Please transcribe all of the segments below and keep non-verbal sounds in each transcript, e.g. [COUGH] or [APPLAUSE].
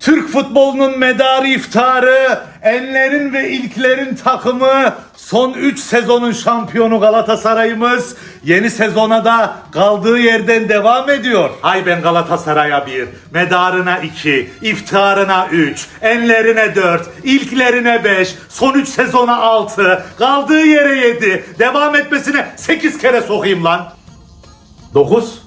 Türk futbolunun medarı iftarı, enlerin ve ilklerin takımı, son 3 sezonun şampiyonu Galatasaray'ımız yeni sezona da kaldığı yerden devam ediyor. Ay ben Galatasaray'a bir, medarına 2, iftarına 3, enlerine 4, ilklerine 5, son 3 sezona 6, kaldığı yere 7, devam etmesine 8 kere sokayım lan. 9?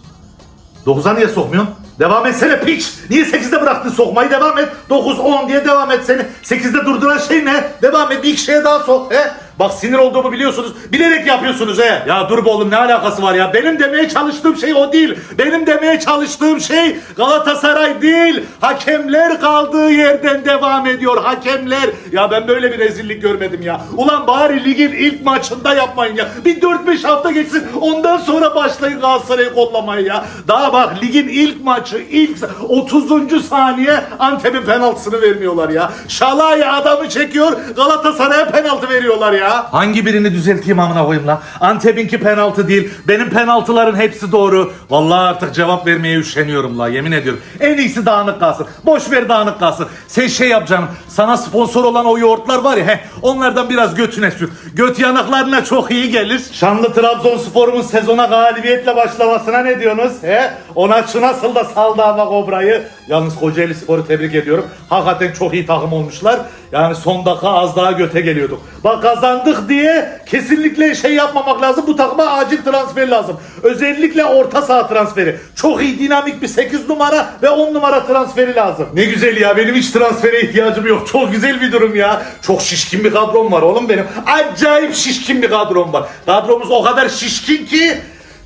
9'a niye sokmuyorsun? Devam etsene piç. Niye 8'de bıraktın sokmayı? Devam et. 9, 10 diye devam et seni. 8'de durduran şey ne? Devam et. Bir iki şeye daha sok. He? Bak sinir olduğumu biliyorsunuz. Bilerek yapıyorsunuz he. Ya dur be oğlum ne alakası var ya? Benim demeye çalıştığım şey o değil. Benim demeye çalıştığım şey Galatasaray değil. Hakemler kaldığı yerden devam ediyor. Hakemler. Ya ben böyle bir rezillik görmedim ya. Ulan bari ligin ilk maçında yapmayın ya. Bir 4-5 hafta geçsin. Ondan sonra başlayın Galatasaray'ı kollamayı ya. Daha bak ligin ilk maçı ilk 30. saniye Antep'in penaltısını vermiyorlar ya. Şalay adamı çekiyor Galatasaray'a penaltı veriyorlar ya. Hangi birini düzelteyim amına koyayım lan? Antep'inki penaltı değil. Benim penaltıların hepsi doğru. Vallahi artık cevap vermeye üşeniyorum la yemin ediyorum. En iyisi dağınık kalsın. Boş ver dağınık kalsın. Sen şey yap canım. Sana sponsor olan o yoğurtlar var ya. Heh, onlardan biraz götüne sür. Göt yanaklarına çok iyi gelir. Şanlı Trabzonspor'un sezona galibiyetle başlamasına ne diyorsunuz? He? Ona şu nasıl da saldı ama Kobra'yı. Yalnız Kocaeli Spor'u tebrik ediyorum. Hakikaten çok iyi takım olmuşlar. Yani son dakika az daha göte geliyorduk. Bak kazandık diye kesinlikle şey yapmamak lazım. Bu takıma acil transfer lazım. Özellikle orta saha transferi. Çok iyi dinamik bir 8 numara ve 10 numara transferi lazım. Ne güzel ya benim hiç transfere ihtiyacım yok. Çok güzel bir durum ya. Çok şişkin bir kadrom var oğlum benim. Acayip şişkin bir kadrom var. Kadromuz o kadar şişkin ki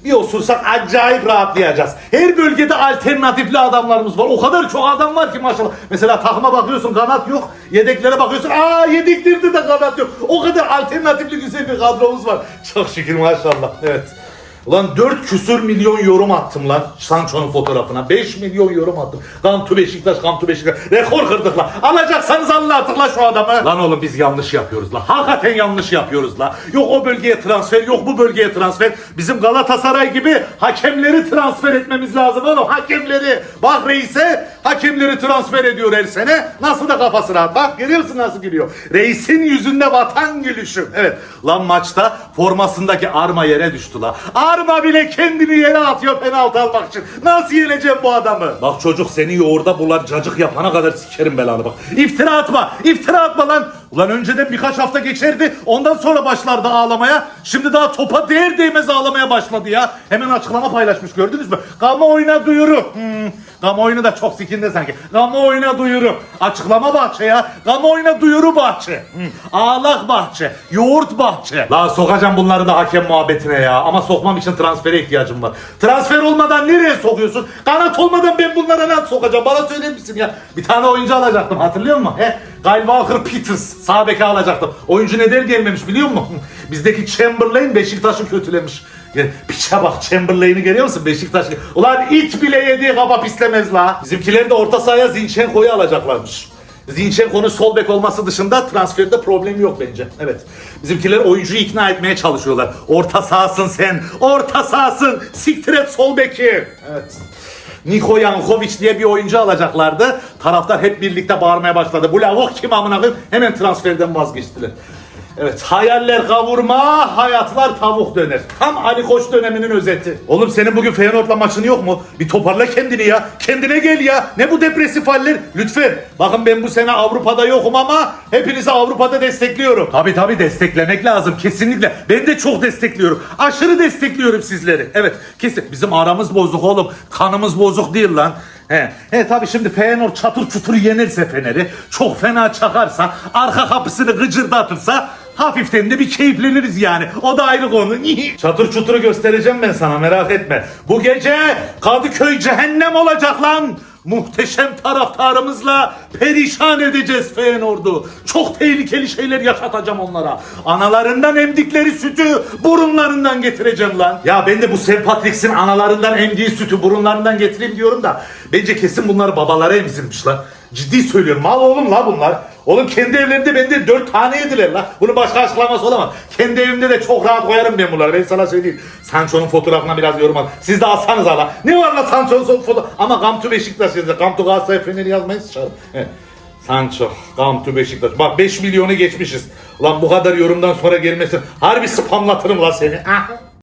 bir osursak acayip rahatlayacağız. Her bölgede alternatifli adamlarımız var. O kadar çok adam var ki maşallah. Mesela takıma bakıyorsun kanat yok. Yedeklere bakıyorsun. Aa yedeklerde de kanat yok. O kadar alternatifli güzel bir kadromuz var. Çok şükür maşallah. Evet. Ulan 4 küsür milyon yorum attım lan Sancho'nun fotoğrafına. 5 milyon yorum attım. Kantu Beşiktaş, Kantu Beşiktaş. Rekor kırdık lan. Alacaksanız alın artık lan şu adamı. Lan oğlum biz yanlış yapıyoruz lan. Hakikaten yanlış yapıyoruz lan. Yok o bölgeye transfer, yok bu bölgeye transfer. Bizim Galatasaray gibi hakemleri transfer etmemiz lazım oğlum. Hakemleri. Bak reise hakemleri transfer ediyor her sene. Nasıl da kafası rahat. Bak görüyor musun nasıl gülüyor. Reisin yüzünde vatan gülüşü. Evet. Lan maçta formasındaki arma yere düştü lan. Arma bile kendini yere atıyor penaltı almak için. Nasıl yeneceğim bu adamı? Bak çocuk seni yoğurda bular cacık yapana kadar sikerim belanı bak. İftira atma. İftira atma lan. Ulan önceden birkaç hafta geçerdi. Ondan sonra başlardı ağlamaya. Şimdi daha topa değer değmez ağlamaya başladı ya. Hemen açıklama paylaşmış gördünüz mü? Kamuoyuna duyuru. Hmm. Kamuoyunu da çok sikinde sanki. Kamuoyuna duyuru. Açıklama bahçe ya. Kamuoyuna duyuru bahçe. Hmm. Ağlak bahçe. Yoğurt bahçe. La sokacağım bunları da hakem muhabbetine ya. Ama sokmam için transfere ihtiyacım var. Transfer olmadan nereye sokuyorsun? Kanat olmadan ben bunlara nasıl sokacağım? Bana söyler misin ya? Bir tane oyuncu alacaktım hatırlıyor musun? He? Kyle Walker Peters. Sağ beke alacaktım. Oyuncu neden gelmemiş biliyor musun? [LAUGHS] Bizdeki Chamberlain Beşiktaş'ı kötülemiş. Ya, piçe bak Chamberlain'i görüyor musun Beşiktaş? Ulan it bile yediği kaba pislemez la. Bizimkiler de orta sahaya Zinchenko'yu alacaklarmış. Zinchenko'nun sol bek olması dışında transferde problem yok bence. Evet. Bizimkiler oyuncuyu ikna etmeye çalışıyorlar. Orta sahasın sen. Orta sahasın. Siktir et sol beki. Evet. Niko Yankovic diye bir oyuncu alacaklardı. Taraftar hep birlikte bağırmaya başladı. Bu lavuk kim amına koyayım? Hemen transferden vazgeçtiler. Evet hayaller kavurma, hayatlar tavuk döner. Tam Ali Koç döneminin özeti. Oğlum senin bugün Feyenoord'la maçın yok mu? Bir toparla kendini ya. Kendine gel ya. Ne bu depresif haller? Lütfen. Bakın ben bu sene Avrupa'da yokum ama hepinizi Avrupa'da destekliyorum. Tabi tabi desteklemek lazım kesinlikle. Ben de çok destekliyorum. Aşırı destekliyorum sizleri. Evet kesin. Bizim aramız bozuk oğlum. Kanımız bozuk değil lan. He, he tabii şimdi Feyenoord çatır çutur yenirse Fener'i, çok fena çakarsa, arka kapısını gıcırdatırsa hafiften de bir keyifleniriz yani. O da ayrı konu. [LAUGHS] çatır çuturu göstereceğim ben sana merak etme. Bu gece Kadıköy cehennem olacak lan. Muhteşem taraftarımızla perişan edeceğiz Feyenoord'u. Çok tehlikeli şeyler yaşatacağım onlara. Analarından emdikleri sütü burunlarından getireceğim lan. Ya ben de bu St. Patrick's'in analarından emdiği sütü burunlarından getireyim diyorum da bence kesin bunları babalara emzirmiş lan. Ciddi söylüyorum mal oğlum la bunlar. Oğlum kendi evlerinde bende 4 tane yediler la. Bunun başka açıklaması olamaz. Kendi evimde de çok rahat koyarım ben bunları. Ben sana söyleyeyim. Sancho'nun fotoğrafına biraz yorum al. Siz de alsanız hala. Ne var la Sancho'nun fotoğrafı? Ama Gamtu Beşiktaş yazıyor. Gamtu Galatasaray Fener'i yazmayı sıçarım. Sancho, Gamtu Beşiktaş. Bak 5 milyonu geçmişiz. Ulan bu kadar yorumdan sonra gelmesin. Harbi spamlatırım la seni. Ah.